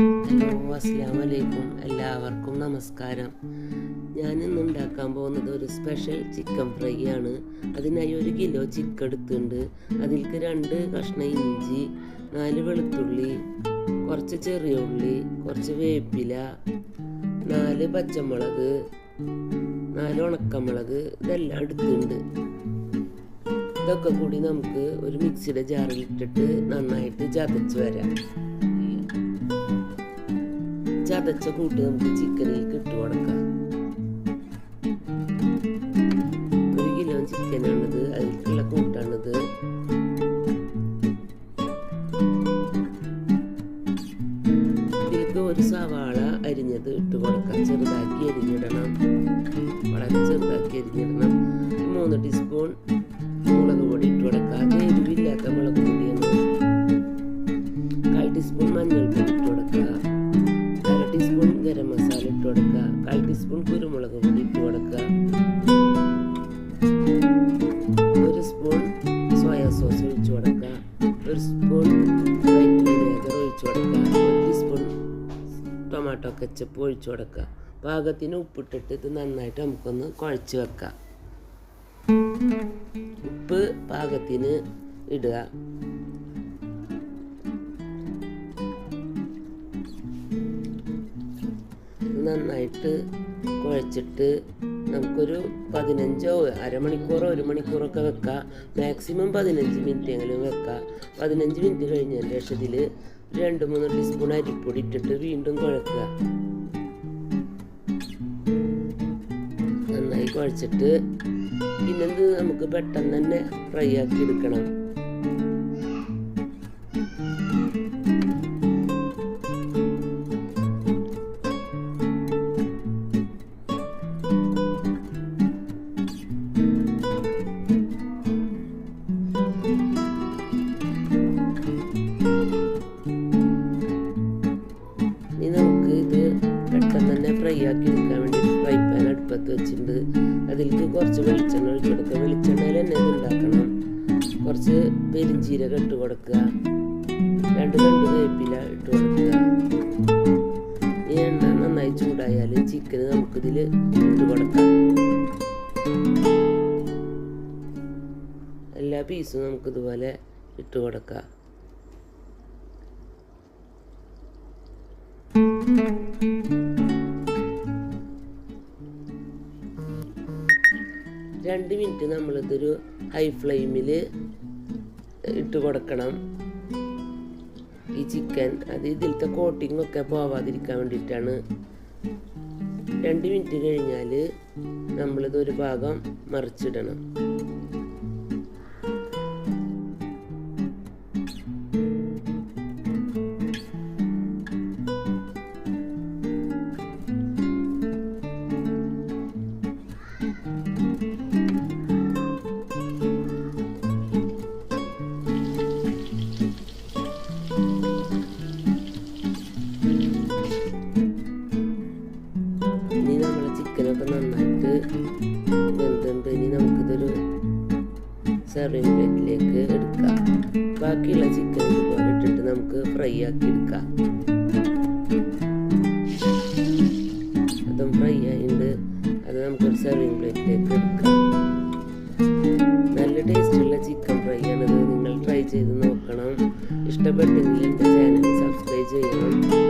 Hello അസ്സാം വലൈക്കും എല്ലാവർക്കും നമസ്കാരം. ഞാൻ ഇന്ന് ഉണ്ടാക്കാൻ പോകുന്നത് ഒരു സ്പെഷ്യൽ ചിക്കൻ ഫ്രൈ ആണ്. അതിനായി ഒരു കിലോ ചിക്കൻ എടുത്തിട്ടുണ്ട്. അതിൽക്ക് രണ്ട് കഷ്ണം ഇഞ്ചി നാല് വെളുത്തുള്ളി കുറച്ച് ചെറിയ ഉള്ളി കുറച്ച് വേപ്പില നാല് പച്ചമുളക് നാല് ഉണക്കമുളക് ഇതെല്ലാം എടുത്തിട്ടുണ്ട്. ഇതൊക്കെ കൂടി നമുക്ക് ഒരു മിക്സിയുടെ ജാറിൽ ഇട്ടിട്ട് നന്നായിട്ട് ചതച്ച് വരാം. ചതച്ച കൂട്ട് നമുക്ക് ചിക്കനിൽ ഇട്ട് കൊടുക്കാം ഒരു കിലോ ചിക്കനാണിത് അതിലേക്കുള്ള കൂട്ടാണിത്. ഒരു സവാള അരിഞ്ഞത് ഇട്ട് കൊടുക്കാം ചെറുതാക്കി അരിഞ്ഞിടണം. വളരെ ചെറുതാക്കി അരിഞ്ഞിടണം. മൂന്ന് ടീസ്പൂൺ മുളക് പൊടി ഇട്ട് കൊടുക്കാം അത് എരിവില്ലാത്ത മുളക് പൊടിയാണ്. കാൽ ടീസ്പൂൺ മഞ്ഞൾപ്പൊടി. ടൊമാറ്റോ കെച്ചപ്പ് ഒഴിച്ചു കൊടുക്കുക. പാകത്തിന് ഉപ്പിട്ടിട്ട് ഇത് നന്നായിട്ട് നമുക്കൊന്ന് കുഴച്ച് വെക്കാം. ഉപ്പ് പാകത്തിന് ഇടുക. നന്നായിട്ട് കുഴച്ചിട്ട് നമുക്കൊരു പതിനഞ്ചോ അരമണിക്കൂറോ ഒരു മണിക്കൂറൊക്കെ വെക്കാം. മാക്സിമം പതിനഞ്ച് മിനിറ്റ് എങ്കിലും വെക്കാം. പതിനഞ്ച് മിനിറ്റ് കഴിഞ്ഞതിന് ശേഷം ഇതിൽ രണ്ട് മൂന്ന് ടീസ്പൂൺ അരിപ്പൊടി ഇട്ടിട്ട് വീണ്ടും കുഴക്കുക. നന്നായി കുഴച്ചിട്ട് പിന്നെന്ത് നമുക്ക് പെട്ടെന്ന് തന്നെ ഫ്രൈ ആക്കി എടുക്കണം. തന്നെ ഫ്രൈ ആക്കി എടുക്കാൻ വേണ്ടി ഫ്രൈ പാൻ അടുപ്പത്ത് വെച്ചിട്ടുണ്ട്. അതിലേക്ക് കുറച്ച് വെളിച്ചെണ്ണ ഒഴിച്ച് കൊടുക്കുക. വെളിച്ചെണ്ണയിൽ തന്നെ ഉണ്ടാക്കണം. കുറച്ച് പെരിഞ്ചീരകം ഇട്ട് കൊടുക്കുക. രണ്ട് രണ്ട് വേപ്പില ഇട്ട് കൊടുക്കുക. ഈ എണ്ണ നന്നായി ചൂടായാൽ ചിക്കൻ നമുക്കിതിൽ ഇട്ട് കൊടുക്കാം. എല്ലാ പീസും നമുക്കിതുപോലെ ഇട്ട് കൊടുക്കാം. രണ്ട് മിനിറ്റ് നമ്മളിതൊരു ഹൈ ഫ്ലെയിമിൽ ഇട്ട് കൊടുക്കണം. ഈ ചിക്കൻ അത് ഇതിലത്തെ കോട്ടിംഗ് ഒക്കെ പോവാതിരിക്കാൻ വേണ്ടിയിട്ടാണ്. രണ്ട് മിനിറ്റ് കഴിഞ്ഞാൽ നമ്മളിതൊരു ഭാഗം മറിച്ചിടണം. ഇനി നമ്മൾ ചിക്കനൊക്കെ നന്നായിട്ട് വെന്തുണ്ട് ഇനി നമുക്കിതൊരു സെർവിങ് പ്ലേറ്റിലേക്ക് എടുക്കാം. ബാക്കിയുള്ള ചിക്കൻ ഇതുപോലെ ഇട്ടിട്ട് നമുക്ക് ഫ്രൈ ആക്കി എടുക്കാം. അതും ഫ്രൈ ആയിട്ട് അത് നമുക്കൊരു സെർവിങ് പ്ലേറ്റിലേക്ക് എടുക്കാം. നല്ല ടേസ്റ്റുള്ള ചിക്കൻ ഫ്രൈ ആണത്. നിങ്ങൾ ട്രൈ ചെയ്ത് നോക്കണം. ഇഷ്ടപ്പെട്ടെങ്കിൽ എന്റെ ചാനൽ സബ്സ്ക്രൈബ് ചെയ്യണം.